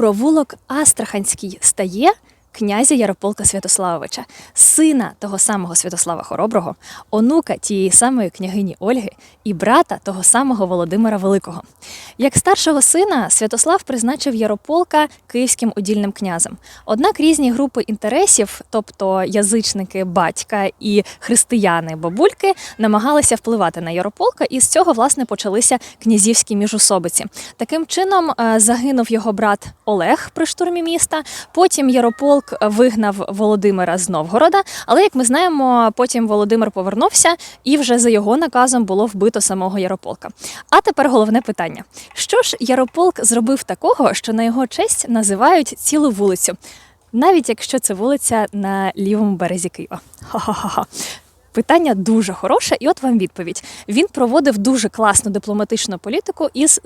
провулок Астраханський стає князя Ярополка Святославовича, сина того самого Святослава Хороброго, онука тієї самої княгині Ольги і брата того самого Володимира Великого. Як старшого сина Святослав призначив Ярополка київським удільним князем. Однак різні групи інтересів, тобто язичники батька і християни бабульки, намагалися впливати на Ярополка, і з цього власне почалися князівські міжусобиці. Таким чином е, загинув його брат Олег при штурмі міста. Потім Ярополк вигнав Володимира з Новгорода. Але як ми знаємо, потім Володимир повернувся, і вже за його наказом було вбито самого Ярополка. А тепер головне питання: що ж Ярополк зробив такого, що на його честь називають цілу вулицю, навіть якщо це вулиця на лівому березі Києва? Ха-ха-ха. Питання дуже хороше, і от вам відповідь. Він проводив дуже класну дипломатичну політику із